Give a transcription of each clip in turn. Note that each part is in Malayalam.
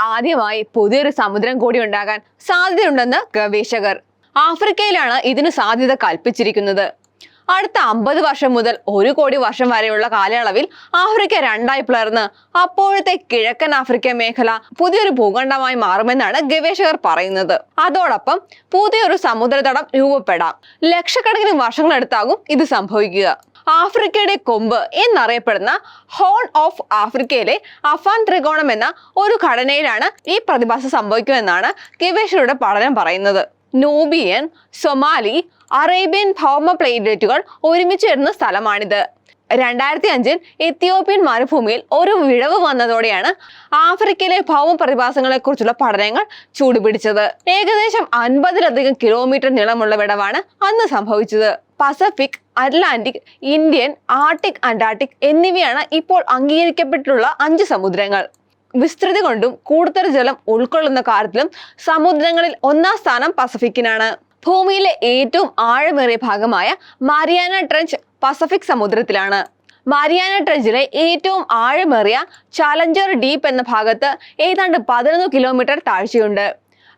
ആദ്യമായി പുതിയൊരു സമുദ്രം കൂടി ഉണ്ടാകാൻ സാധ്യതയുണ്ടെന്ന് ഗവേഷകർ. ആഫ്രിക്കയിലാണ് ഇതിന് സാധ്യത കൽപ്പിച്ചിരിക്കുന്നത്. അടുത്ത അമ്പത് വർഷം മുതൽ ഒരു കോടി വർഷം വരെയുള്ള കാലയളവിൽ ആഫ്രിക്ക രണ്ടായി പിളർന്ന് അപ്പോഴത്തെ കിഴക്കൻ ആഫ്രിക്ക മേഖല പുതിയൊരു ഭൂഖണ്ഡമായി മാറുമെന്നാണ് ഗവേഷകർ പറയുന്നത്. അതോടൊപ്പം പുതിയൊരു സമുദ്രതടം രൂപപ്പെടാം. ലക്ഷക്കണക്കിന് വർഷങ്ങളെടുത്താകും ഇത് സംഭവിക്കുക. ആഫ്രിക്കയുടെ കൊമ്പ് എന്നറിയപ്പെടുന്ന ഹോൺ ഓഫ് ആഫ്രിക്കയിലെ അഫാൻ ത്രികോണം എന്ന ഒരു ഘടനയിലാണ് ഈ പ്രതിഭാസം സംഭവിക്കുമെന്നാണ് ഗവേഷകരുടെ പഠനം പറയുന്നത്. നൂബിയൻ സൊമാലി അറേബ്യൻ ഭൗമ പ്ലേറ്റുകൾ ഒരുമിച്ച് വരുന്ന സ്ഥലമാണിത്. രണ്ടായിരത്തി അഞ്ചിൽ എത്യോപ്യൻ മരുഭൂമിയിൽ ഒരു വിടവ് വന്നതോടെയാണ് ആഫ്രിക്കയിലെ ഭൗമ പ്രതിഭാസങ്ങളെക്കുറിച്ചുള്ള പഠനങ്ങൾ ചൂടുപിടിച്ചത്. ഏകദേശം അൻപതിലധികം കിലോമീറ്റർ നീളമുള്ള വിടവാണ് അന്ന് സംഭവിച്ചത്. Pacific Atlantic Indian Arctic Antarctic എന്നിവയാണ് ഇപ്പോൾ അംഗീകരിക്കപ്പെട്ടിട്ടുള്ള അഞ്ച് സമുദ്രങ്ങൾ. വിസ്തൃതി കൊണ്ടും കൂടുതൽ ജലം ഉൾക്കൊള്ളുന്ന കാര്യത്തിലും സമുദ്രങ്ങളിൽ ഒന്നാം സ്ഥാനം പസഫിക്കിനാണ്. ഭൂമിയിലെ ഏറ്റവും ആഴമേറിയ ഭാഗമായ മാരിയാന ട്രഞ്ച് പസഫിക് സമുദ്രത്തിലാണ്. മാരിയാന ട്രഞ്ചിലെ ഏറ്റവും ആഴമേറിയ ചാലഞ്ചർ ഡീപ്പ് എന്ന ഭാഗത്ത് ഏതാണ്ട് പതിനൊന്ന് കിലോമീറ്റർ താഴ്ചയുണ്ട്.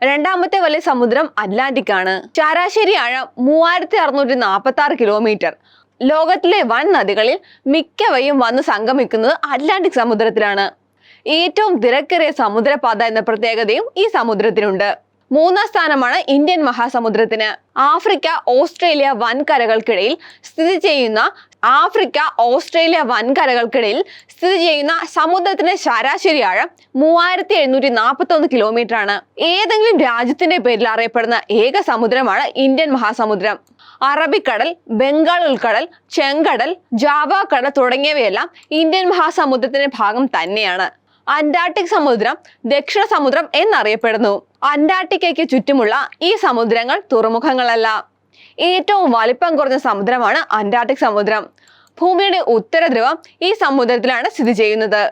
രണ്ടാമത്തെ വലിയ സമുദ്രം അറ്റ്ലാന്റിക് ആണ് ശരാശരി ആഴം മൂവായിരത്തി അറുന്നൂറ്റി നാൽപ്പത്തി ആറ് കിലോമീറ്റർ. ലോകത്തിലെ വൻ നദികളിൽ മിക്കവയും വന്ന് സംഗമിക്കുന്നത് അറ്റ്ലാന്റിക് സമുദ്രത്തിലാണ്. ഏറ്റവും തിരക്കേറിയ സമുദ്രപാത എന്ന പ്രത്യേകതയും ഈ സമുദ്രത്തിനുണ്ട്. മൂന്നാം സ്ഥാനമാണ് ഇന്ത്യൻ മഹാസമുദ്രത്തിന്. ആഫ്രിക്ക ഓസ്ട്രേലിയ വൻകരകൾക്കിടയിൽ സ്ഥിതി ചെയ്യുന്ന ആഫ്രിക്ക ഓസ്ട്രേലിയ വൻകരകൾക്കിടയിൽ സ്ഥിതി ചെയ്യുന്ന സമുദ്രത്തിന്റെ ശരാശരി ആഴം മൂവായിരത്തി എഴുന്നൂറ്റി നാൽപ്പത്തി ഒന്ന് കിലോമീറ്റർ ആണ് ഏതെങ്കിലും രാജ്യത്തിന്റെ പേരിൽ അറിയപ്പെടുന്ന ഏക സമുദ്രമാണ് ഇന്ത്യൻ മഹാസമുദ്രം. അറബിക്കടൽ ബംഗാൾ ഉൾക്കടൽ ചെങ്കടൽ ജാവ കടൽ തുടങ്ങിയവയെല്ലാം ഇന്ത്യൻ മഹാസമുദ്രത്തിന്റെ ഭാഗം തന്നെയാണ്. അന്റാർട്ടിക് സമുദ്രം ദക്ഷിണ സമുദ്രം എന്നറിയപ്പെടുന്നു. അന്റാർട്ടിക്കയ്ക്ക് ചുറ്റുമുള്ള ഈ സമുദ്രങ്ങൾ തുറമുഖങ്ങളല്ല. ഏറ്റവും വലിപ്പം കുറഞ്ഞ സമുദ്രമാണ് അന്റാർട്ടിക് സമുദ്രം. ഭൂമിയുടെ ഉത്തരധ്രുവം ഈ സമുദ്രത്തിലാണ് സ്ഥിതി ചെയ്യുന്നത്.